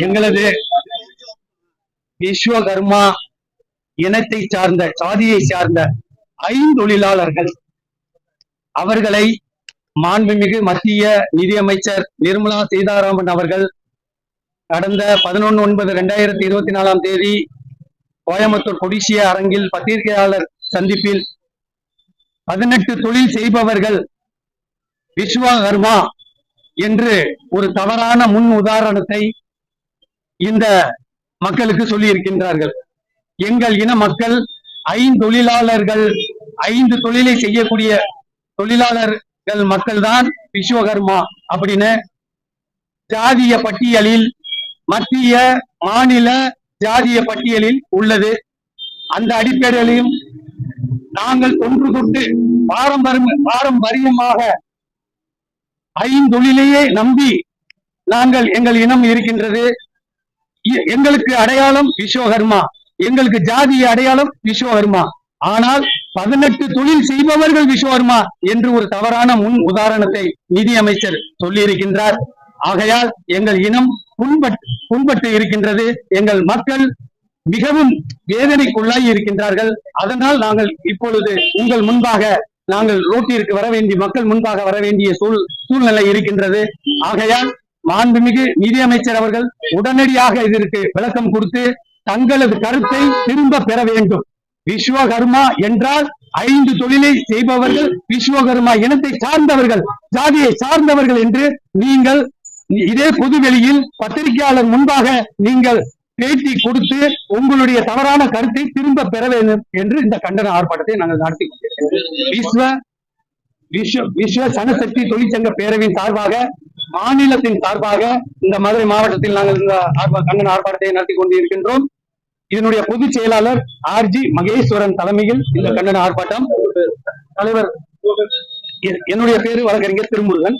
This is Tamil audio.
எங்களது விஸ்வகர்மா இனத்தை சார்ந்த சாதியை சார்ந்த ஐந்தொழிலாளர்கள் அவர்களை மாண்புமிகு மத்திய நிதியமைச்சர் நிர்மலா சீதாராமன் அவர்கள் கடந்த பதினொன்று ஒன்பது ரெண்டாயிரத்தி இருபத்தி நாலாம் தேதி கோயம்புத்தூர் கொடிசிய அரங்கில் பத்திரிகையாளர் சந்திப்பில் பதினெட்டு தொழில் செய்பவர்கள் விஸ்வகர்மா என்று ஒரு தவறான முன் உதாரணத்தை இந்த மக்களுக்கு சொல்லி இருக்கின்றார்கள் எங்கள் இன மக்கள் ஐந்தொழிலாளர்கள் ஐந்து தொழிலை செய்யக்கூடிய தொழிலாளர்கள் மக்கள் தான் விஸ்வகர்மா அப்படின்னு ஜாதிய பட்டியலில் மத்திய மாநில ஜாதிய பட்டியலில் உள்ளது. அந்த அடிப்படையிலும் நாங்கள் தொன்று தொட்டு பாரம்பரிய பாரம்பரியமாக ஐந்தொழிலையே நம்பி நாங்கள் எங்கள் இனம் இருக்கின்றது. எங்களுக்கு அடையாளம் விஸ்வகர்மா. எங்களுக்கு ஜாதிய அடையாளம் விஸ்வகர்மா. ஆனால் பதினெட்டு தொழில் செய்பவர்கள் விஸ்வகர்மா என்று ஒரு தவறான முன் உதாரணத்தை நிதியமைச்சர் சொல்லியிருக்கின்றார். ஆகையால் எங்கள் இனம் புண்பட்டு புண்பட்டு இருக்கின்றது. எங்கள் மக்கள் மிகவும் வேதனைக்குள்ளாகி இருக்கின்றார்கள். அதனால் நாங்கள் இப்பொழுது உங்கள் முன்பாக நாங்கள் ரோட்டிற்கு வர வேண்டிய மக்கள் முன்பாக வர வேண்டிய சூழ் சூழ்நிலை இருக்கின்றது. ஆகையால் மாண்புமிகு நிதியமைச்சர் அவர்கள் உடனடியாக இதற்கு விளக்கம் கொடுத்து தங்களது கருத்தை திரும்ப பெற வேண்டும். விஸ்வகர்மா என்றால் ஐந்து தொழிலை செய்பவர்கள் விஸ்வகர்மா இனத்தை சார்ந்தவர்கள் ஜாதியை சார்ந்தவர்கள் என்று நீங்கள் இதே பொதுவெளியில் பத்திரிகையாளர் முன்பாக நீங்கள் பேட்டி கொடுத்து உங்களுடைய தவறான கருத்தை திரும்ப பெற வேண்டும் என்று இந்த கண்டன ஆர்ப்பாட்டத்தை நாங்கள் நடத்தி கொண்டிருக்கிறோம். விஸ்வ விஸ்வ விஸ்வ சனசக்தி தொழிற்சங்க பேரவையின் சார்பாக மாநிலத்தின் சார்பாக இந்த மதுரை மாவட்டத்தில் நாங்கள் இந்த ஆர்ப்பா- கண்ணன் ஆர்ப்பாட்டத்தை நடத்தி கொண்டிருக்கின்றோம். இதனுடைய பொதுச் செயலாளர் ஆர் ஜி மகேஸ்வரன் தலைமையில் இந்த கண்டன ஆர்ப்பாட்டம். தலைவர் என்னுடைய பேரு வழக்கறிஞர் திருமுருகன்.